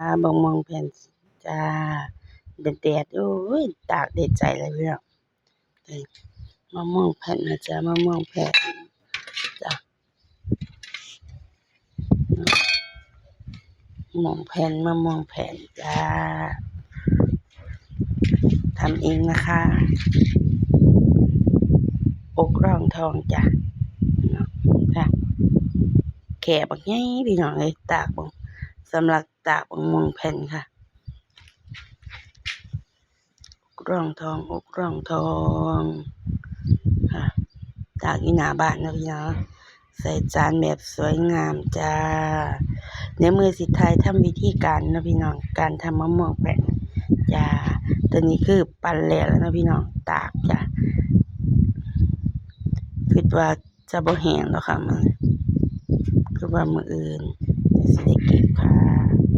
อ่าบักม่วงแผ่นจ้าแดดๆโอ้ยตากแดดใจเลยพี่น้องนี่มะม่วงแผ่นนะจ๊ะมะม่วงแผ่นจ้ะมะม่วงแผ่นมะม่วงแผ่นจ้าทำเองนะคะอกร่องทองจ้ะเนาะจ้ะแค่บักใหญ่พี่น้องเอ้ยตากบักสำหรับ ตากบักม่วงแผ่นค่ะอกร่องทองอกร่องทองค่ะตากอยู่หนาบ้านนะพี่น้องใส่จานแบบสวยงามจ้าเดี๋ยวมือสิท้ายทำวิธีการนะพี่น้องการทำมะม่วงแผ่นจ้าตัวนี้คือปั่นแล้วแล้วนะพี่น้องตากจ้ะคิดว่าจะบ่แห้งหรอกค่ะมันคือว่ามืออื่นสิได้ก็บค่ะ